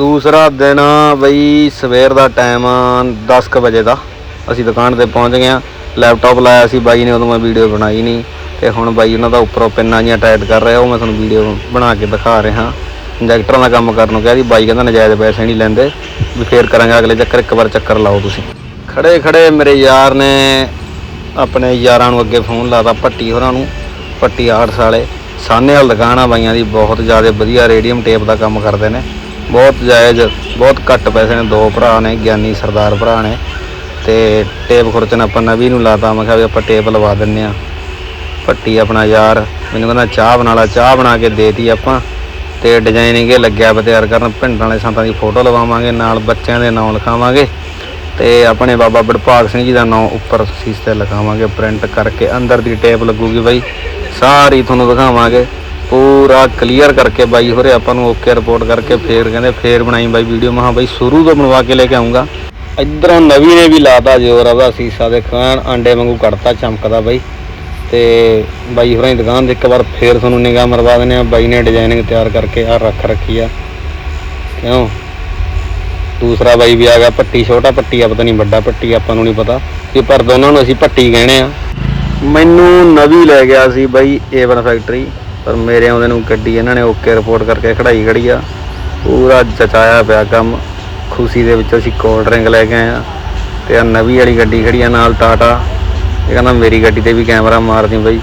ਦੂਸਰਾ ਦਿਨ ਬਈ ਸਵੇਰ ਦਾ ਟਾਈਮ 10:00 ਵਜੇ ਦਾ। ਅਸੀਂ ਦੁਕਾਨ ਤੇ ਪਹੁੰਚ ਗਏ ਆ ਲੈਪਟਾਪ ਲਾਇਆ ਸੀ ਬਾਈ ਨੇ, ਉਦੋਂ ਮੈਂ ਵੀਡੀਓ ਬਣਾਈ ਨਹੀਂ। ਤੇ ਹੁਣ ਬਾਈ ਉਹਨਾਂ ਦਾ ਉੱਪਰੋਂ ਪਿੰਨਾਂ ਜੀਆਂ ਟਾਈਟ ਕਰ ਰਿਹਾ, ਉਹ ਮੈਂ ਤੁਹਾਨੂੰ ਵੀਡੀਓ ਬਣਾ ਕੇ ਦਿਖਾ ਰਿਹਾ। ਇੰਜੈਕਟਰਾਂ ਦਾ ਕੰਮ ਕਰਨ ਨੂੰ ਕਿਹਾ ਸੀ, ਬਾਈ ਕਹਿੰਦਾ ਨਜਾਇਜ਼ ਪੈਸੇ ਨਹੀਂ ਲੈਂਦੇ। ਵੀ ਫੇਰ ਕਰਾਂਗੇ, ਅਗਲੇ ਚੱਕਰ ਇੱਕ ਵਾਰ ਚੱਕਰ ਲਾਓ ਤੁਸੀਂ। ਖੜੇ ਖੜੇ ਮੇਰੇ ਯਾਰ ਨੇ ਆਪਣੇ ਯਾਰਾਂ ਨੂੰ ਅੱਗੇ ਫੋਨ ਲਾਤਾ ਪੱਟੀ ਹੋਰਾਂ ਨੂੰ ਪੱਟੀ ਆਰਟਸ ਵਾਲੇ। ਸਾਨੇ ਵਾਲ ਦੁਕਾਨ ਆ, ਬਾਈਆਂ ਦੀ ਬਹੁਤ ਜ਼ਿਆਦਾ ਵਧੀਆ ਰੇਡੀਅਮ ਟੇਪ ਦਾ ਕੰਮ ਕਰਦੇ ਨੇ। ਬਹੁਤ ਜਾਇਜ਼, ਬਹੁਤ ਘੱਟ ਪੈਸੇ ਨੇ, ਦੋ ਭਰਾ ਨੇ, ਗਿਆਨੀ ਸਰਦਾਰ ਭਰਾ ਨੇ, ਤੇ ਟੇਪ ਖੁਰਚਣ ਆਪਾਂ ਨਵੀ ਨੂੰ ਲਾਤਾ, ਮੈਂ ਕਿਹਾ ਵੀ ਆਪਾਂ ਟੇਪ ਲਵਾ ਦਿੰਨੇ ਆ। ਪੱਟੀ ਆਪਣਾ ਯਾਰ, ਮੈਨੂੰ ਕਹਿੰਦਾ ਚਾਹ ਬਣਾ ਲਾ, ਚਾਹ ਬਣਾ ਕੇ ਦੇਤੀ ਆਪਾਂ, ਤੇ ਡਿਜ਼ਾਈਨਿੰਗ ਇਹ ਲੱਗਿਆ ਵਾ ਤਿਆਰ ਕਰਨ, ਪਿੰਡਾਂ ਵਾਲੇ ਸੰਤਾਂ ਦੀ ਫੋਟੋ ਲਵਾਵਾਂਗੇ, ਨਾਲ ਬੱਚਿਆਂ ਦੇ ਨਾਮ ਲਿਖਾਵਾਂਗੇ, ਤੇ ਆਪਣੇ ਬਾਬਾ ਬੜਭਾਗ ਸਿੰਘ ਜੀ ਦਾ ਨਾਮ ਉੱਪਰ ਸੀਸ ਤੇ ਲਿਖਾਵਾਂਗੇ ਪ੍ਰਿੰਟ ਕਰਕੇ ਅੰਦਰ ਦੀ ਟੇਪ ਲੱਗੂਗੀ ਬਾਈ, ਸਾਰੀ ਤੁਹਾਨੂੰ ਦਿਖਾਵਾਂਗੇ। ਪੂਰਾ ਕਲੀਅਰ ਕਰਕੇ ਬਾਈ ਹੋਰੇ ਆਪਾਂ ਨੂੰ ਓਕੇ ਰਿਪੋਰਟ ਕਰਕੇ ਫੇਰ ਕਹਿੰਦੇ, ਫੇਰ ਬਣਾਈ ਬਾਈ ਵੀਡੀਓ ਮਹਾ ਬਾਈ ਸ਼ੁਰੂ ਤੋਂ ਬਣਵਾ ਕੇ ਲੈ ਕੇ ਆਉਂਗਾ ਇਧਰੋਂ ਨਵੀ ਨੇ ਵੀ ਲਾਤਾ ਜੋਰ ਉਹਦਾ ਸੀਸਾ ਦੇ ਖਾਣ, ਆਂਡੇ ਵਾਂਗੂ ਕੱਢਤਾ, ਚਮਕਦਾ ਬਾਈ। ਤੇ ਬਾਈ ਹੋਰਾਂ ਦੀ ਦੁਕਾਨ ਤੇ ਇੱਕ ਵਾਰ ਫੇਰ ਤੁਹਾਨੂੰ ਨਿਗਾਹ ਮਰਵਾ ਦਿੰਦੇ ਆ ਬਾਈ ਨੇ ਡਿਜ਼ਾਈਨਿੰਗ ਤਿਆਰ ਕਰਕੇ ਆ ਰੱਖ ਰੱਖੀ ਆ। ਕਿਉਂ? ਦੂਸਰਾ ਬਾਈ ਵੀ ਆ ਗਿਆ, ਪੱਟੀ, ਛੋਟਾ ਪੱਟੀ ਆ, ਪਤਾ ਨਹੀਂ ਵੱਡਾ ਪੱਟੀ, ਆਪਾਂ ਨੂੰ ਨਹੀਂ ਪਤਾ। ਵੀ ਪਰ ਦੋਨਾਂ ਨੂੰ ਅਸੀਂ ਪੱਟੀ ਕਹਿੰਦੇ ਆ। ਮੈਨੂੰ ਨਵੀ ਲੈ ਗਿਆ ਸੀ ਬਾਈ ਏਵਨ ਫੈਕਟਰੀ ਪਰ ਮੇਰੇ ਆਉਂਦੇ ਨੂੰ ਗੱਡੀ ਇਹਨਾਂ ਨੇ ਓਕੇ ਰਿਪੋਰਟ ਕਰਕੇ ਖੜਾਈ ਖੜੀ ਆ। ਪੂਰਾ ਜਚਾਇਆ ਪਿਆ ਕੰਮ। ਖੁਸ਼ੀ ਦੇ ਵਿੱਚ ਅਸੀਂ ਕੋਲਡ ਡਰਿੰਕ ਲੈ ਕੇ ਆਏ ਆ ਤੇ ਆ ਨਵੀਂ ਵਾਲੀ ਗੱਡੀ ਖੜੀ ਆ ਨਾਲ ਟਾਟਾ ਇਹ ਕਹਿੰਦਾ ਮੇਰੀ ਗੱਡੀ ਤੇ ਵੀ ਕੈਮਰਾ ਮਾਰਦੀ ਬਾਈ।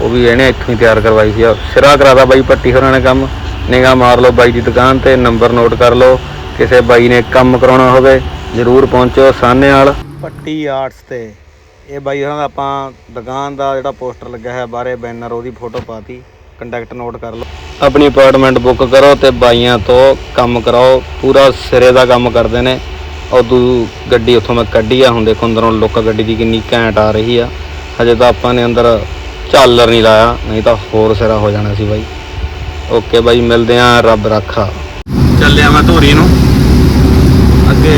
ਉਹ ਵੀ ਇਹਨੇ ਇੱਥੋਂ ਹੀ ਤਿਆਰ ਕਰਵਾਈ ਸੀ। ਆ ਸਿਰਾ ਕਰਾਦਾ ਬਾਈ ਪੱਟੀ ਹੋਰਾਂ ਨੇ ਕੰਮ। ਨਿਗਾਹ ਮਾਰ ਲਓ ਬਾਈ ਦੀ ਦੁਕਾਨ ਤੇ, ਨੰਬਰ ਨੋਟ ਕਰ ਲਓ। ਕਿਸੇ ਬਾਈ ਨੇ ਕੰਮ ਕਰਾਉਣਾ ਹੋਵੇ, ਜ਼ਰੂਰ ਪਹੁੰਚੋ ਸਾਹਨੇ ਵਾਲ ਪੱਟੀ ਆਰਟਸ ਤੇ। ਇਹ ਬਾਈ ਹੋਰਾਂ ਦਾ ਆਪਾਂ ਦੁਕਾਨ ਦਾ ਜਿਹੜਾ ਪੋਸਟਰ ਲੱਗਾ ਹੈ ਬਾਹਰੇ ਬੈਨਰ ਉਹਦੀ ਫੋਟੋ ਪਾਤੀ ਕੰਟੈਕਟ ਨੋਟ ਕਰ ਲਓ। ਆਪਣੀ ਅਪਾਰਟਮੈਂਟ ਬੁੱਕ ਕਰੋ ਤੇ ਬਾਈਆਂ ਤੋਂ ਕੰਮ ਕਰਾਓ। ਪੂਰਾ ਸਿਰੇ ਦਾ ਕੰਮ ਕਰਦੇ ਨੇ। ਉਦੋਂ ਗੱਡੀ ਉੱਥੋਂ ਮੈਂ ਕੱਢੀ ਆ। ਹੁਣ ਦੇਖੋ ਅੰਦਰੋਂ ਲੁੱਕ ਗੱਡੀ ਦੀ ਕਿੰਨੀ ਘੈਂਟ ਆ ਰਹੀ ਆ। ਹਜੇ ਤਾਂ ਆਪਾਂ ਨੇ ਅੰਦਰ ਝਾਲਰ ਨਹੀਂ ਲਾਇਆ। ਨਹੀਂ ਤਾਂ ਹੋਰ ਸਿਰਾ ਹੋ ਜਾਣਾ ਸੀ ਬਾਈ। ਓਕੇ ਬਾਈ, ਮਿਲਦੇ ਆ ਰੱਬ ਰੱਖਾ। ਚੱਲਿਆ ਮੈਂ ਧੂਰੀ ਨੂੰ। ਅੱਗੇ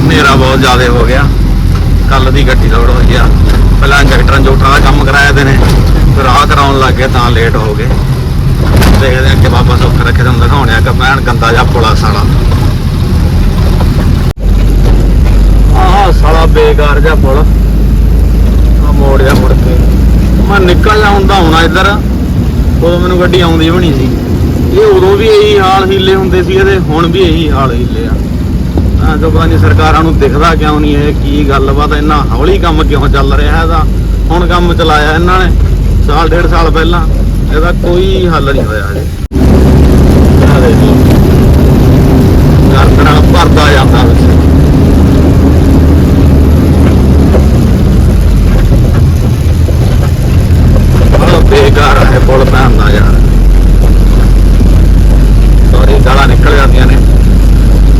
ਹਨੇਰਾ ਬਹੁਤ ਜ਼ਿਆਦਾ ਹੋ ਗਿਆ। ਕੱਲ ਦੀ ਗੱਡੀ ਲੋਡ ਹੋਈ ਆ। ਪਹਿਲਾਂ ਇੰਜੈਕਟਰਾਂ ਜੋਟਾਂ ਦਾ ਕੰਮ ਕਰਾਇਆ ਦੇ ਨੇ। ਰਾਹ ਕਰਾਉਣ ਲੱਗ ਗਏ ਤਾਂ ਲੇਟ ਹੋ ਗਏ। ਦੇਖਦੇ ਆ ਬਾਬਾ ਸੁੱਖ ਰੱਖੇ ਤੁਹਾਨੂੰ ਦਿਖਾਉਣੇ ਆ ਕਿ ਮੈਂ ਗੰਦਾ ਜਿਹਾ ਪੁਲਾ ਸਾਲਾ। ਆਹ ਸਾਲਾ ਬੇਕਾਰ ਜਿਹਾ ਪੁਲ। ਆ ਮੋੜ ਜਾ ਮੁੜ ਕੇ। ਮੈਂ ਨਿਕਲ ਜਾ ਹੁੰਦਾ ਹੁਣਾ ਇੱਧਰ। ਉਦੋਂ ਮੈਨੂੰ ਗੱਡੀ ਆਉਂਦੀ ਵੀ ਨਹੀਂ ਸੀ। ਇਹ ਉਦੋਂ ਵੀ ਇਹੀ ਹਾਲ ਹੀਲੇ ਹੁੰਦੇ ਸੀ, ਇਹਦੇ ਹੁਣ ਵੀ ਇਹੀ ਹਾਲ ਹੀਲੇ ਆ। ਆ ਜੋ ਪਤਾ ਨਹੀਂ ਸਰਕਾਰਾਂ ਨੂੰ ਦਿਖਦਾ ਕਿਉਂ ਨਹੀਂ ਇਹ, ਕੀ ਗੱਲਬਾਤ ਇੰਨਾ ਹੌਲੀ ਕੰਮ ਕਿਉਂ ਚੱਲ ਰਿਹਾ ਇਹਦਾ? ਹੁਣ ਕੰਮ ਚਲਾਇਆ ਇਹਨਾਂ ਨੇ। ਸਾਲ, ਡੇਢ ਸਾਲ ਪਹਿਲਾਂ ਇਹਦਾ ਕੋਈ ਹੱਲ ਨਹੀਂ ਹੋਇਆ ਹਜੇ। ਆਹ ਦੇਖ ਲਓ। ਭਰਦਾ ਜਾਂਦਾ ਵਿੱਚ ਬੜਾ ਬੇਕਾਰ ਹੈ ਪੁਲ ਪੈਂਦਾ ਯਾਰ ਸੌਰੀ ਗਾਲਾਂ ਨਿਕਲ ਜਾਂਦੀਆਂ ਨੇ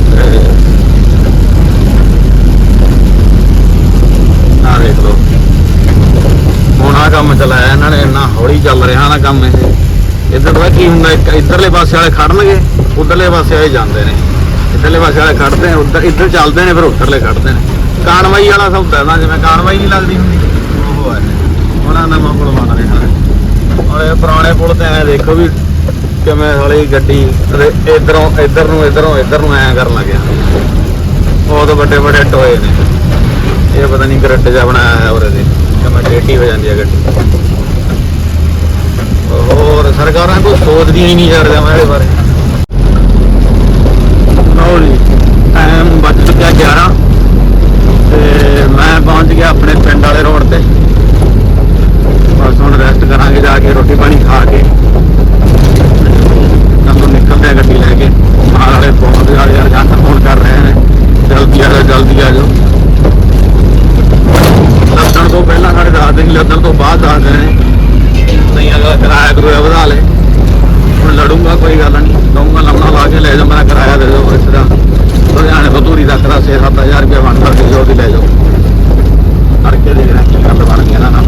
ਤੇ ਆਹ ਦੇਖ ਲਓ ਹੁਣ ਆਹ ਕੰਮ ਚਲਾਇਆ ਇਹਨਾਂ ਨੇ ਇੰਨਾ ਹੌਲੀ ਕੰਮ ਇਹ। ਇੱਧਰ ਦਾ ਕੀ ਹੁੰਦਾ ਇੱਧਰਲੇ ਪਾਸੇ ਵਾਲੇ ਖੜਨਗੇ, ਉਧਰਲੇ ਪਾਸੇ ਵਾਲੇ ਜਾਂਦੇ ਨੇ। ਇੱਧਰਲੇ ਪਾਸੇ ਵਾਲੇ ਖੜਦੇ ਨੇ, ਉੱਧਰ ਇੱਧਰ ਚੱਲਦੇ ਨੇ, ਫਿਰ ਉੱਧਰਲੇ ਖੜਦੇ ਨੇ। ਕਾਨਵਾਈ ਵਾਲਾ ਸੌਦਾ ਨਾ, ਜਿਵੇਂ ਕਾਨਵਾਈ ਨਹੀਂ ਲੱਗਦੀ ਹੁੰਦੀ। ਉਹ ਹੈ ਉਹਨਾਂ ਨਵਾਂ ਪੁਲ ਬਣ ਰਿਹਾ ਔਰ ਇਹ ਪੁਰਾਣੇ ਪੁਲ ਤੇ ਐ ਦੇਖੋ ਵੀ ਕਿਵੇਂ ਹੌਲੀ ਗੱਡੀ ਰੇ- ਇੱਧਰੋਂ ਨੂੰ ਇੱਧਰੋਂ ਇਧਰ ਨੂੰ ਐ ਕਰਨ ਲੱਗਿਆ ਬਹੁਤ ਵੱਡੇ ਵੱਡੇ ਟੋਏ ਨੇ। ਇਹ ਪਤਾ ਨਹੀਂ ਗ੍ਰਿਡ ਜਿਹਾ ਬਣਾਇਆ ਹੈ ਉਹਦੇ ਤੇ। ਕਿਵੇਂ ਟੇਢੀ ਹੋ ਜਾਂਦੀ ਹੈ ਗੱਡੀ। ਸਰਕਾਰਾਂ ਕੋਈ ਸੋਚਦੀਆਂ ਹੀ ਨਹੀਂ ਯਾਰ ਜਮਾਂ ਇਹਦੇ ਬਾਰੇ। ਲਓ ਜੀ ਟਾਈਮ ਵੱਜ ਚੁੱਕਿਆ 11 ਤੇ ਮੈਂ ਪਹੁੰਚ ਗਿਆ ਆਪਣੇ ਪਿੰਡ ਵਾਲੇ ਰੋਡ ਤੇ। ਬਸ ਹੁਣ ਰੈਸਟ ਕਰਾਂਗੇ, ਜਾ ਕੇ ਰੋਟੀ ਪਾਣੀ ਖਾ ਕੇ। ਜਦੋਂ ਨਿਕਲਦੇ ਆ ਗੱਡੀ ਲੈ ਕੇ, ਨਾਲ ਵਾਲੇ ਬਹੁਤ ਯਾਰ ਯਾਰ ਜਾਂ ਫੋਨ ਕਰ ਰਹੇ ਨੇ। ਜਲਦੀ ਆ ਜਾਓ, ਜਲਦੀ ਆ ਜਾਓ। ਲੱਦਣ ਤੋਂ ਪਹਿਲਾਂ ਸਾਡੇ ਦੱਸ ਦਿਨ ਲੱਦਣ ਤੋਂ ਬਾਅਦ ਦੱਸ ਦੇਣੇ ਨਹੀਂ ਉਹਦਾ ਕਿਰਾਇਆ ਕਰੂਆ ਵਧਾ ਲੈ। ਹੁਣ ਲੜੂਗਾ, ਕੋਈ ਗੱਲ ਨਹੀਂ। ਕਹੂੰਗਾ ਲੰਮਾ ਲਾ ਕੇ ਲੈ ਜਾ ਮੇਰਾ ਕਿਰਾਇਆ ਦੇ ਦਿਓ ਇਸ ਤਰ੍ਹਾਂ ਲੁਧਿਆਣੇ ਤੋਂ ਧੂਰੀ ਦਾ ਕਿਰਾਇਆ 6-7000 ਰੁਪਏ ਬਣਦਾ ਸੀ ਜੋ ਦੀ ਲੈ ਜਾਓ। ਕਰਕੇ ਦੇਖਣਾ ਕੀ ਗੱਲ ਬਣ ਗਿਆ ਨਾ।